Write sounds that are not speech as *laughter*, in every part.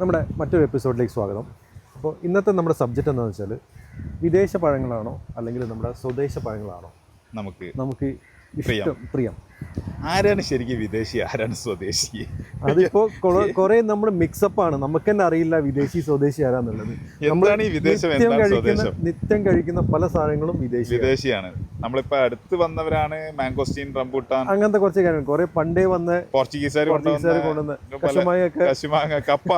നമ്മുടെ മറ്റൊരു എപ്പിസോഡിലേക്ക് സ്വാഗതം. അപ്പോൾ ഇന്നത്തെ നമ്മുടെ സബ്ജക്റ്റ് എന്താണെന്ന് വെച്ചാൽ വിദേശ പഴങ്ങളാണോ അല്ലെങ്കിൽ നമ്മുടെ സ്വദേശ പഴങ്ങളാണോ? നമുക്ക് നമുക്ക് ഇഷ്ടം പ്രിയം. ആരാണ് ശരിക്കും വിദേശി ആരാണ് സ്വദേശി? അതിപ്പോ കുറെ നമ്മൾ മിക്സപ്പ് ആണ്. നമുക്ക് തന്നെ അറിയില്ല വിദേശി സ്വദേശി ആരാന്നുള്ളത്. എന്താണ് ഈ വിദേശം? നിത്യം കഴിക്കുന്ന സ്വദേശം? നിത്യം കഴിക്കുന്ന പല സാധനങ്ങളും വിദേശി വിദേശിയാണ്. നമ്മളിപ്പോ അടുത്ത് വന്നവരാണ് മാംഗോസ്റ്റീൻ റംബൂട്ടാൻ. അങ്ങനത്തെ കുറച്ച് കാര്യങ്ങൾ. കുറെ പണ്ടേ വന്ന പോർച്ചുഗീസുകാർ പോർച്ചുഗീസുകാർ കൊണ്ടുവന്ന *laughs* കപ്പ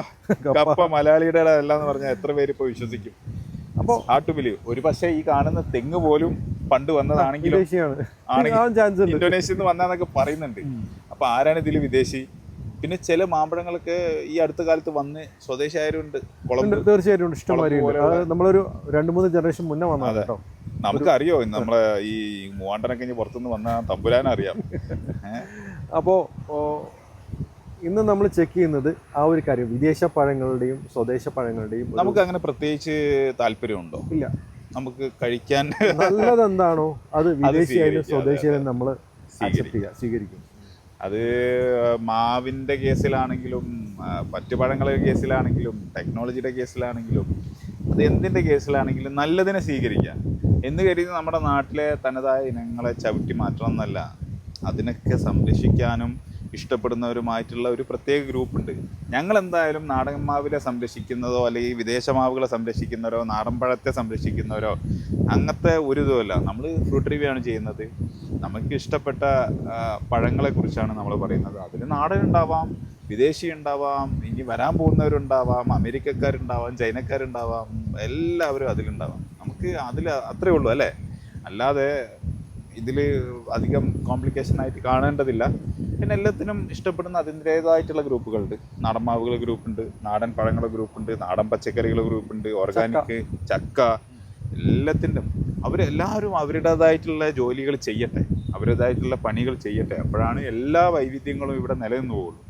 കപ്പ. മലയാളിയുടെ അല്ലാന്ന് പറഞ്ഞാൽ എത്ര പേര് ഇപ്പൊ വിശ്വസിക്കും അപ്പോൾ ആട്ടുപിലി ഒരു പക്ഷേ ഈ കാണുന്ന തെങ്ങ് പോലും പണ്ട് വന്നതാണെങ്കിലും ഇന്തോനേഷ്യയിൽ നിന്ന് വന്നാന്നൊക്കെ പറയുന്നുണ്ട്. അപ്പൊ ആരാണ് ഇതിൽ വിദേശി? പിന്നെ ചില മാമ്പഴങ്ങളൊക്കെ ഈ അടുത്ത കാലത്ത് വന്ന് ഉണ്ട്, തീർച്ചയായിട്ടും നമ്മളൊരു രണ്ട് മൂന്ന് ജനറേഷൻ മുന്നേ വന്നത് കേട്ടോ. നമുക്കറിയോ നമ്മളെ ഈ മൂവാണ്ടനൊക്കെ ഇനി പുറത്തുനിന്ന് വന്ന തമ്പുരാനറിയാം അറിയാം. *laughs* അപ്പോൾ ഇന്ന് നമ്മൾ ചെക്ക് ചെയ്യുന്നത് ആ ഒരു കാര്യം. വിദേശ പഴങ്ങളുടെയും സ്വദേശ പഴങ്ങളുടെയും നമുക്ക് അങ്ങനെ പ്രത്യേകിച്ച് താല്പര്യമുണ്ടോ? ഇല്ല. നമുക്ക് കഴിക്കാൻ നല്ലത് എന്താണോ അത് വിദേശിയായാലും സ്വദേശിയായാലും നമ്മൾ അക്സെപ്റ്റ് ചെയ്യുക സ്വീകരിക്കും. അത് മാവിന്റെ കേസിലാണെങ്കിലും മറ്റു പഴങ്ങളുടെ കേസിലാണെങ്കിലും ടെക്നോളജിയുടെ കേസിലാണെങ്കിലും അത് എന്തിന്റെ കേസിലാണെങ്കിലും നല്ലതിനെ സ്വീകരിക്കുക എന്ന് കരുതി നമ്മുടെ നാട്ടിലെ തനതായ ഇനങ്ങളെ ചവിട്ടി മാറ്റണം എന്നല്ല. അതിനൊക്കെ സംരക്ഷിക്കാനും ഇഷ്ടപ്പെടുന്നവരുമായിട്ടുള്ള ഒരു പ്രത്യേക ഗ്രൂപ്പുണ്ട്. ഞങ്ങൾ എന്തായാലും നാടൻ മാവിലെ സംരക്ഷിക്കുന്നതോ അല്ലെങ്കിൽ വിദേശ മാവുകളെ സംരക്ഷിക്കുന്നവരോ നാടൻപഴത്തെ സംരക്ഷിക്കുന്നവരോ അങ്ങനത്തെ ഒരു ഇതുമല്ല. നമ്മൾ ഫ്രൂട്ട് റിവ്യൂ ആണ് ചെയ്യുന്നത്. നമുക്ക് ഇഷ്ടപ്പെട്ട പഴങ്ങളെക്കുറിച്ചാണ് നമ്മൾ പറയുന്നത്. അതിൽ നാടൻ ഉണ്ടാവാം വിദേശി ഉണ്ടാവാം ഇനി വരാൻ പോകുന്നവരുണ്ടാവാം അമേരിക്കക്കാരുണ്ടാവാം ചൈനക്കാരുണ്ടാവാം എല്ലാവരും അതിലുണ്ടാവാം. നമുക്ക് അതിൽ അത്രേ ഉള്ളൂ അല്ലേ? അല്ലാതെ ഇതിൽ അധികം കോംപ്ലിക്കേഷൻ ആയിട്ട് കാണേണ്ടതില്ല. പിന്നെ എല്ലാത്തിനും ഇഷ്ടപ്പെടുന്ന അതിന്റേതായിട്ടുള്ള ഗ്രൂപ്പുകളുണ്ട്. നാടൻ മാവുകൾ ഗ്രൂപ്പുണ്ട് നാടൻ പഴങ്ങളുടെ ഗ്രൂപ്പുണ്ട് നാടൻ പച്ചക്കറികളുടെ ഗ്രൂപ്പുണ്ട് ഓർഗാനിക് ചക്ക എല്ലാത്തിന്റെ അവരെല്ലാവരും അവരുടേതായിട്ടുള്ള ജോലികൾ ചെയ്യട്ടെ അവരുടേതായിട്ടുള്ള പണികൾ ചെയ്യട്ടെ. അപ്പോഴാണ് എല്ലാ വൈവിധ്യങ്ങളും ഇവിടെ നിലനിന്ന് പോകുള്ളൂ.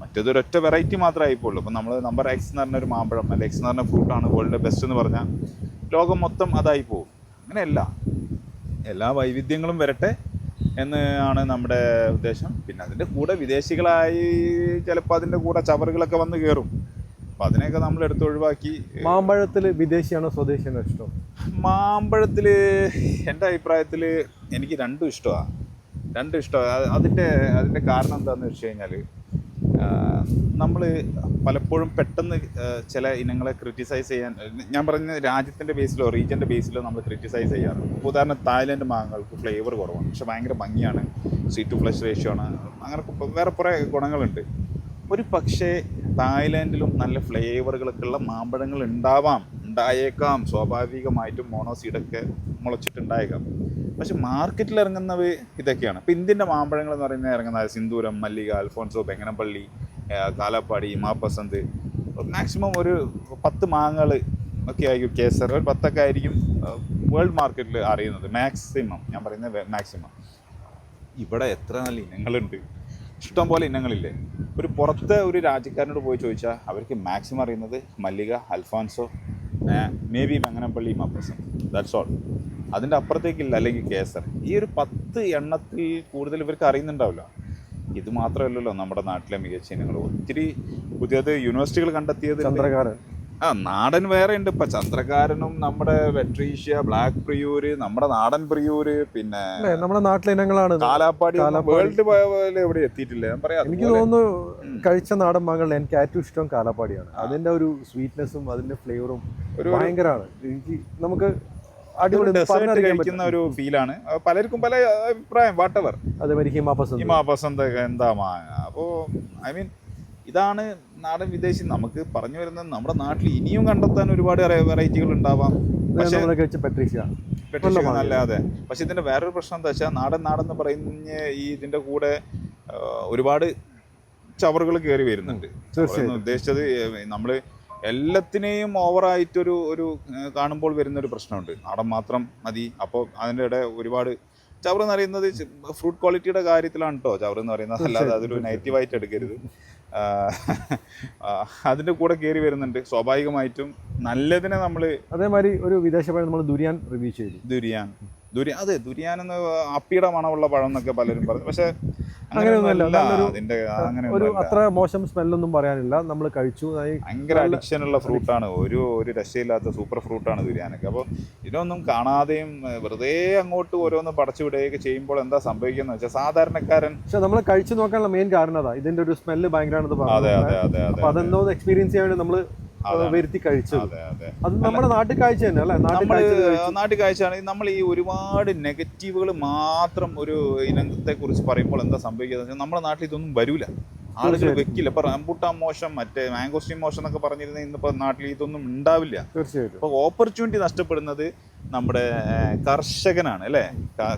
മറ്റേതൊരൊറ്റ വെറൈറ്റി മാത്രമേ ആയിപ്പോളൂ അപ്പം നമ്മൾ നമ്പർ എക്സ് എന്ന് പറഞ്ഞ ഒരു മാമ്പഴം അല്ലെങ്കിൽ എക്സ് എന്ന് പറഞ്ഞ ഫ്രൂട്ടാണ് വേൾഡ് ബെസ്റ്റ് എന്ന് പറഞ്ഞാൽ ലോകം മൊത്തം അതായി പോകും. അങ്ങനെയല്ല. എല്ലാ വൈവിധ്യങ്ങളും വരട്ടെ എന്ന് ആണ് നമ്മുടെ ഉദ്ദേശം. പിന്നെ അതിന്റെ കൂടെ വിദേശികളായി ചിലപ്പോൾ അതിന്റെ കൂടെ ചവറുകളൊക്കെ വന്ന് കയറും അപ്പം അതിനെയൊക്കെ നമ്മൾ എടുത്ത് ഒഴിവാക്കി. മാമ്പഴത്തിൽ വിദേശിയാണോ സ്വദേശിയാണോ ഇഷ്ടം? മാമ്പഴത്തിൽ എന്റെ അഭിപ്രായത്തിൽ എനിക്ക് രണ്ടും ഇഷ്ടമാണ് രണ്ടും ഇഷ്ടമാണ് അതിന്റെ അതിന്റെ കാരണം എന്താണെന്ന് വെച്ച് കഴിഞ്ഞാൽ നമ്മൾ പലപ്പോഴും പെട്ടെന്ന് ചില ഇനങ്ങളെ ക്രിറ്റിസൈസ് ചെയ്യാൻ ഞാൻ പറഞ്ഞ രാജ്യത്തിന്റെ ബേസിലോ റീജിയന്റെ ബേസിലോ നമ്മൾ ക്രിറ്റിസൈസ് ചെയ്യാറുണ്ട് ഇപ്പോൾ ഉദാഹരണം തായ്ലൻഡ് മാങ്ങകൾക്ക് ഫ്ലേവർ കുറവാണ്. പക്ഷെ ഭയങ്കര ഭംഗിയാണ്. സീറ്റ് ടു ഫ്ലഷ് റേഷ്യോ ആണ്. അങ്ങനെ വേറെ കുറേ ഗുണങ്ങളുണ്ട്. ഒരു പക്ഷേ തായ്ലാൻഡിലും നല്ല ഫ്ലേവറുകളൊക്കെ ഉള്ള മാമ്പഴങ്ങൾ ഉണ്ടാവാം. ഉണ്ടായേക്കാം. സ്വാഭാവികമായിട്ടും മോണോസീഡൊക്കെ മുളച്ചിട്ടുണ്ടായേക്കാം. പക്ഷെ മാർക്കറ്റിൽ ഇറങ്ങുന്നവ ഇതൊക്കെയാണ്. ഇപ്പം ഇന്ത്യന്റെ മാമ്പഴങ്ങൾ എന്ന് പറയുന്നത് ഇറങ്ങുന്നത് സിന്ദൂരം മല്ലിക അൽഫോൺസോ ബെങ്ങനപ്പള്ളി കാലാപ്പാടി മാപ്പസന്ത്. മാക്സിമം ഒരു പത്ത് മാങ്ങകൾ ഒക്കെ ആയിരിക്കും കേസർ. ഒരു പത്തൊക്കെ ആയിരിക്കും വേൾഡ് മാർക്കറ്റിൽ അറിയുന്നത്. മാക്സിമം ഞാൻ പറയുന്നത് മാക്സിമം ഇവിടെ എത്ര നല്ല ഇനങ്ങളുണ്ട്. ഇഷ്ടം പോലെ ഇനങ്ങളില്ലേ. ഒരു പുറത്തെ ഒരു രാജ്യക്കാരനോട് പോയി ചോദിച്ചാൽ അവർക്ക് മാക്സിമം അറിയുന്നത് മല്ലിക അൽഫാൻസോ മേ ബി മങ്ങനപ്പള്ളി മപ്പസം ദാറ്റ്സ് ഓൾ അതിന്റെ അപ്പുറത്തേക്കില്ല അല്ലെങ്കിൽ കേസർ. ഈ ഒരു പത്ത് എണ്ണത്തിൽ കൂടുതൽ ഇവർക്ക് അറിയുന്നുണ്ടാവില്ല. ഇത് മാത്രമല്ലല്ലോ നമ്മുടെ നാട്ടിലെ മികച്ച ഇനങ്ങൾ. ഒത്തിരി പുതിയ യൂണിവേഴ്സിറ്റികൾ കണ്ടെത്തിയത് ചന്ദ്രകാരൻ. ആ നാടൻ വേറെ ഉണ്ട്. ഇപ്പൊ ചന്ദ്രകാരനും നമ്മുടെ വെട്രീഷ്യ ബ്ലാക്ക് പ്രിയൂര് നമ്മുടെ നാടൻ പ്രിയൂര് പിന്നെ നമ്മുടെ നാട്ടിലെ ഇനങ്ങളാണ്. കാലാപ്പാടി. വേൾഡ് എവിടെ എത്തിയിട്ടില്ല. ഞാൻ പറയാം എനിക്ക് തോന്നുന്നു കഴിച്ച നാടൻ മകളിൽ എനിക്ക് ഏറ്റവും ഇഷ്ടം കാലാപ്പാടിയാണ്. അതിന്റെ ഒരു സ്വീറ്റ്നെസ്സും അതിന്റെ ഫ്ലേവറും ഭയങ്കരമാണ്. എനിക്ക് നമുക്ക് അടിപൊളി ഡെസേർട്ട് കഴിക്കുന്ന ഒരു ഫീലാണ്. പലർക്കും പല അഭിപ്രായം വാട്ടവർ അതേമാതിരി ഹിമാപസന്ത് ഹിമാ പസന്ത്. എന്താ ഐ മീൻ ഇതാണ് നാടൻ വിദേശി. നമുക്ക് പറഞ്ഞു വരുന്നത് നമ്മുടെ നാട്ടിൽ ഇനിയും കണ്ടെത്താൻ ഒരുപാട് വെറൈറ്റികൾ ഉണ്ടാവാം. നല്ല അതെ പക്ഷെ ഇതിന്റെ വേറൊരു പ്രശ്നം എന്താ വെച്ചാൽ നാടൻ നാടെന്ന് പറയുന്ന ഈ ഇതിന്റെ കൂടെ ഒരുപാട് ചവറുകൾ കയറി വരുന്നുണ്ട്. ഉദ്ദേശിച്ചത് നമ്മൾ എല്ലാത്തിനെയും ഓവറായിട്ടൊരു ഒരു കാണുമ്പോൾ വരുന്നൊരു പ്രശ്നമുണ്ട്. നാടൻ മാത്രം മതി. അപ്പോൾ അതിന്റെ ഇടെ ഒരുപാട് ചവർ എന്ന് പറയുന്നത് ഫ്രൂട്ട് ക്വാളിറ്റിയുടെ കാര്യത്തിലാണ് കേട്ടോ ചവർ എന്ന് പറയുന്നത്. അല്ലാതെ അതൊരു നെഗറ്റീവായിട്ട് എടുക്കരുത്. അതിന്റെ കൂടെ കയറി വരുന്നുണ്ട്. സ്വാഭാവികമായിട്ടും നല്ലതിനെ നമ്മൾ അതേമാതിരി ഒരു വിദേശ പഴം നമ്മൾ ദുരിയാൻ റിവ്യൂ ചെയ്തു. ദുരിയാൻ. ദുരി അതെ ദുരിയാൻ എന്ന് അപ്പിയുടെ മണമുള്ള പഴം എന്നൊക്കെ പലരും പറഞ്ഞു. പക്ഷേ അങ്ങനെയൊന്നുമല്ല. നല്ലൊരു- ഒരു അത്ര മോശം സ്മെല്ലൊന്നും പറയാനില്ല. നമ്മൾ കഴിച്ചു. ഭയങ്കര അഡിക്ഷൻ ഉള്ള ഫ്രൂട്ടാണ് ഒരു ഒരു രക്ഷയില്ലാത്ത സൂപ്പർ ഫ്രൂട്ടാണ് ബിരിയാണിക്ക്. അപ്പോൾ ഇതൊന്നും കാണാതെയും വെറുതെ അങ്ങോട്ട് ഓരോന്ന് പടച്ചു വിടുകയൊക്കെ ചെയ്യുമ്പോൾ എന്താ സംഭവിക്കുന്നത് വെച്ചാൽ സാധാരണക്കാരൻ പക്ഷെ നമ്മൾ കഴിച്ചു നോക്കാനുള്ള മെയിൻ കാരണം അതാ. ഇതിന്റെ ഒരു സ്മെല്ല് ഭയങ്കരമാണെന്ന് അതെ പറഞ്ഞു അതെ അതെ അതെ അതെ അതെന്തോ എക്സ്പീരിയൻസ് ചെയ്യാൻ വേണ്ടി നമ്മൾ. വരുത്തി കഴിച്ചത്. അതെ നമ്മുടെ നാട്ടിൽ കാഴ്ച തന്നെ അല്ലെ? നാട്ടിൽ. കാഴ്ചയാണെങ്കിൽ നമ്മൾ ഈ ഒരുപാട് നെഗറ്റീവുകൾ മാത്രം ഒരു ഇനത്തെ കുറിച്ച് പറയുമ്പോൾ എന്താ സംഭവിക്കുന്നത് നമ്മുടെ നാട്ടിൽ ഇതൊന്നും വരൂല. ആളുകൾ. വെക്കില്ല. ഇപ്പൊ റംബൂട്ടാൻ മോശം മറ്റേ മാംഗോസ്റ്റീൻ മോശം എന്നൊക്കെ പറഞ്ഞിരുന്ന ഇന്നിപ്പോ നാട്ടിൽ ഇതൊന്നും ഉണ്ടാവില്ല. തീർച്ചയായിട്ടും. അപ്പോൾ ഓപ്പർച്യൂണിറ്റി നഷ്ടപ്പെടുന്നത് നമ്മുടെ കർഷകനാണ് അല്ലേ?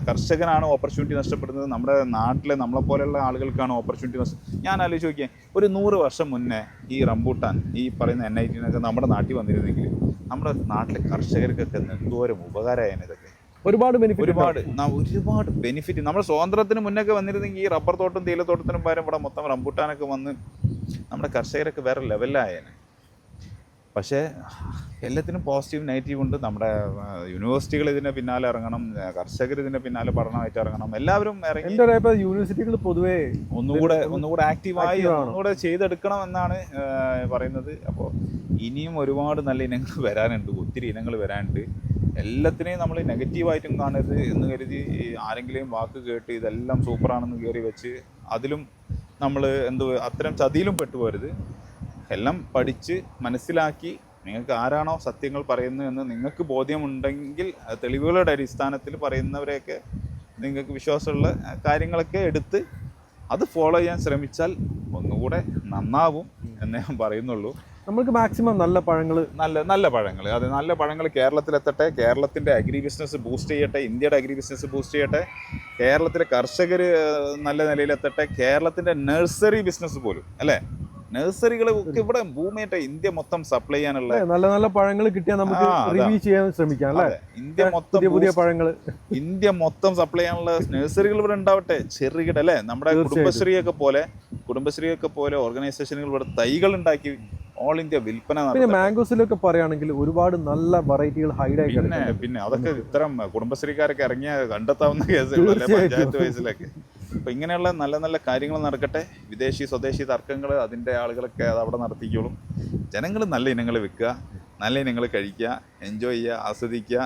കർഷകനാണ് ഓപ്പർച്യൂണിറ്റി നഷ്ടപ്പെടുന്നത്. നമ്മുടെ നാട്ടിലെ നമ്മളെ പോലെയുള്ള ആളുകൾക്കാണ് ഓപ്പർച്യൂണിറ്റി നഷ്ടം ഞാൻ ആലോചിച്ച് നോക്കിയേ ഒരു നൂറ് വർഷം മുന്നേ ഈ റംബൂട്ടാൻ ഈ പറയുന്ന എൻ ഐ ടിനൊക്കെ നമ്മുടെ നാട്ടിൽ വന്നിരുന്നെങ്കിൽ നമ്മുടെ നാട്ടിലെ കർഷകർക്കൊക്കെ എന്തോരം ഉപകാരമായേനെ ഇതൊക്കെ. ഒരുപാട് ബെനിഫിറ്റ് ഒരുപാട്. ഒരുപാട് ബെനിഫിറ്റ് നമ്മുടെ സ്വാതന്ത്ര്യത്തിന് മുന്നൊക്കെ വന്നിരുന്നെങ്കിൽ ഈ റബ്ബർ തോട്ടം തേയിലത്തോട്ടത്തിനും പകരം ഇവിടെ മൊത്തം റംബൂട്ടാനൊക്കെ വന്ന് നമ്മുടെ കർഷകരൊക്കെ വേറെ ലെവലിലായേനെ പക്ഷേ എല്ലാത്തിനും പോസിറ്റീവ് നെഗറ്റീവ് ഉണ്ട്. നമ്മുടെ യൂണിവേഴ്സിറ്റികൾ ഇതിന് പിന്നാലെ ഇറങ്ങണം. കർഷകർ ഇതിന് പിന്നാലെ പഠനമായിട്ട് ഇറങ്ങണം. എല്ലാവരും ഇറങ്ങി എന്റെ യൂണിവേഴ്സിറ്റികൾ പൊതുവേ ഒന്നുകൂടെ ഒന്നുകൂടെ ആക്റ്റീവായി. ഒന്നുകൂടെ ചെയ്തെടുക്കണം എന്നാണ് പറയുന്നത്. അപ്പോൾ ഇനിയും ഒരുപാട് നല്ല ഇനങ്ങൾ വരാനുണ്ട്. ഒത്തിരി ഇനങ്ങൾ വരാനുണ്ട്. എല്ലാത്തിനെയും നമ്മൾ നെഗറ്റീവായിട്ടും കാണരുത് എന്ന് കരുതി ആരെങ്കിലും വാക്ക് കേട്ട് ഇതെല്ലാം സൂപ്പറാണെന്ന് കയറി വെച്ച് അതിലും നമ്മൾ എന്ത് അത്തരം ചതിയിലും പെട്ടുപോരുത്. എല്ലാം പഠിച്ച് മനസ്സിലാക്കി നിങ്ങൾക്ക് ആരാണോ സത്യങ്ങൾ പറയുന്നത് എന്ന് നിങ്ങൾക്ക് ബോധ്യമുണ്ടെങ്കിൽ തെളിവുകളുടെ അടിസ്ഥാനത്തിൽ പറയുന്നവരെയൊക്കെ നിങ്ങൾക്ക് വിശ്വാസമുള്ള കാര്യങ്ങളൊക്കെ എടുത്ത് അത് ഫോളോ ചെയ്യാൻ ശ്രമിച്ചാൽ ഒന്നുകൂടെ നന്നാവും. എന്നേ ഞാൻ പറയുന്നുള്ളൂ. നമ്മൾക്ക് മാക്സിമം നല്ല പഴങ്ങൾ നല്ല നല്ല പഴങ്ങൾ അത് നല്ല പഴങ്ങൾ കേരളത്തിലെത്തട്ടെ കേരളത്തിന്റെ അഗ്രി ബിസിനസ് ബൂസ്റ്റ് ചെയ്യട്ടെ ഇന്ത്യയുടെ അഗ്രി ബിസിനസ് ബൂസ്റ്റ് ചെയ്യട്ടെ കേരളത്തിലെ കർഷകർ നല്ല നിലയിലെത്തട്ടെ കേരളത്തിന്റെ നഴ്സറി ബിസിനസ് പോലും അല്ലേ? നഴ്സറികൾ ഇവിടെ ഭൂമിയായിട്ട് ഇന്ത്യ മൊത്തം സപ്ലൈ ചെയ്യാനുള്ള നല്ല നല്ല പഴങ്ങൾ കിട്ടിയാൽ നമുക്ക് റിവ്യൂ ചെയ്യാൻ ശ്രമിക്കാം അല്ലേ? ഇന്ത്യ മൊത്തം പുതിയ പഴങ്ങൾ ഇന്ത്യ മൊത്തം സപ്ലൈ ചെയ്യാനുള്ള നഴ്സറികൾ ഇവിടെ ഉണ്ടാവട്ടെ ചെറുകിട അല്ലേ? നമ്മുടെ കുടുംബശ്രീയൊക്കെ പോലെ കുടുംബശ്രീയൊക്കെ പോലെ ഓർഗനൈസേഷനുകൾ ഇവിടെ തൈകൾ ഉണ്ടാക്കി ഓൾ ഇന്ത്യ വിൽപ്പന പിന്നെ. മാംഗോസിലൊക്കെ പറയുകയാണെങ്കിൽ ഒരുപാട് നല്ല വെറൈറ്റികൾ ഹൈഡായി പിന്നെ പിന്നെ അതൊക്കെ ഇത്തരം കുടുംബശ്രീക്കാരൊക്കെ ഇറങ്ങിയ കണ്ടെത്താവുന്ന കേസുകളല്ലേ. പഞ്ചായത്ത് വയസ്സിലൊക്കെ. അപ്പൊ ഇങ്ങനെയുള്ള നല്ല നല്ല കാര്യങ്ങൾ നടക്കട്ടെ. വിദേശി സ്വദേശി തർക്കങ്ങൾ അതിന്റെ ആളുകളൊക്കെ അത് അവിടെ നടത്തിക്കോളും. ജനങ്ങൾ നല്ല ഇനങ്ങൾ വിൽക്കുക നല്ല ഇനങ്ങൾ കഴിക്കുക എൻജോയ് ചെയ്യുക ആസ്വദിക്കുക.